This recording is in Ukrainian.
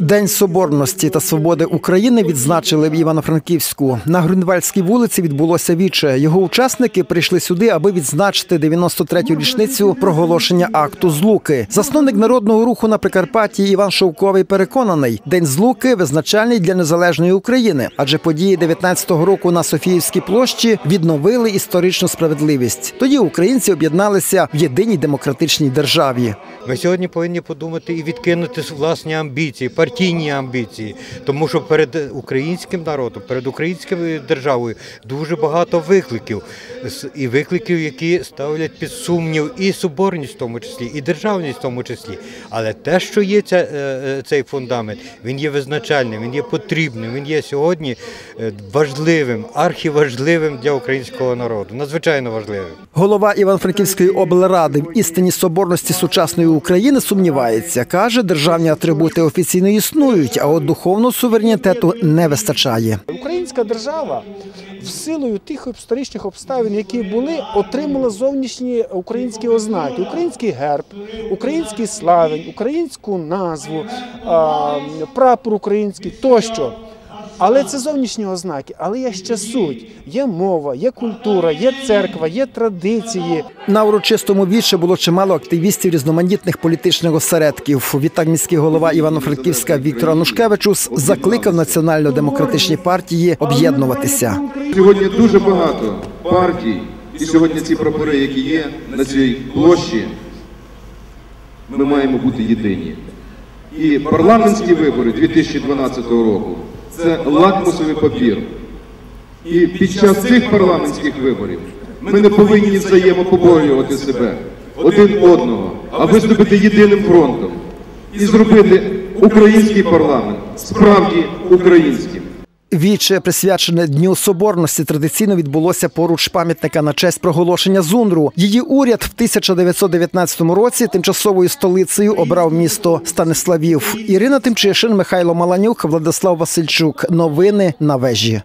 День соборності та свободи України відзначили в Івано-Франківську. На Грюнвальдській вулиці відбулося віче. Його учасники прийшли сюди, аби відзначити 93-ю річницю проголошення акту злуки. Засновник народного руху на Прикарпатті Іван Шовковий переконаний, день злуки визначальний для незалежної України, адже події 19-го року на Софіївській площі відновили історичну справедливість. Тоді українці об'єдналися в єдиній демократичній державі. Ми сьогодні повинні подумати і відкинути власні амбіції, партійні амбіції, тому що перед українським народом, перед українською державою дуже багато викликів і викликів, які ставлять під сумнів і соборність, в тому числі, і державність, в тому числі. Але те, що є ця, е, е, цей фундамент, він є визначальним, він є потрібним, він є сьогодні е, важливим, архіважливим для українського народу, надзвичайно важливим. Голова Івано-Франківської облради в істині соборності сучасної України сумнівається. каже, державні атрибути офіційно існують, а от духовного суверенітету не вистачає. Українська держава в силою тих історичних обставин, які були, отримала зовнішні українські ознаки: український герб, український славень, українську назву, прапор український тощо. Але це зовнішні ознаки, але є ще суть. Є мова, є культура, є церква, є традиції. На урочистому віче було чимало активістів різноманітних політичних осередків. Відтак міський голова Івано-Франківська Віктор Анушкевичус закликав національно-демократичні партії об'єднуватися. Сьогодні дуже багато партій, і сьогодні ці прапори, які є на цій площі, ми маємо бути єдині. І парламентські вибори 2012 року це лакмусовий папір. І під час цих парламентських виборів ми не повинні взаємопоборювати себе один одного, а виступити єдиним фронтом і зробити український парламент справді українським. Віче, присвячене Дню Соборності, традиційно відбулося поруч пам'ятника на честь проголошення Зундру. Її уряд в 1919 році тимчасовою столицею обрав місто Станиславів. Ірина Тимчишин, Михайло Маланюк, Владислав Васильчук. Новини на вежі.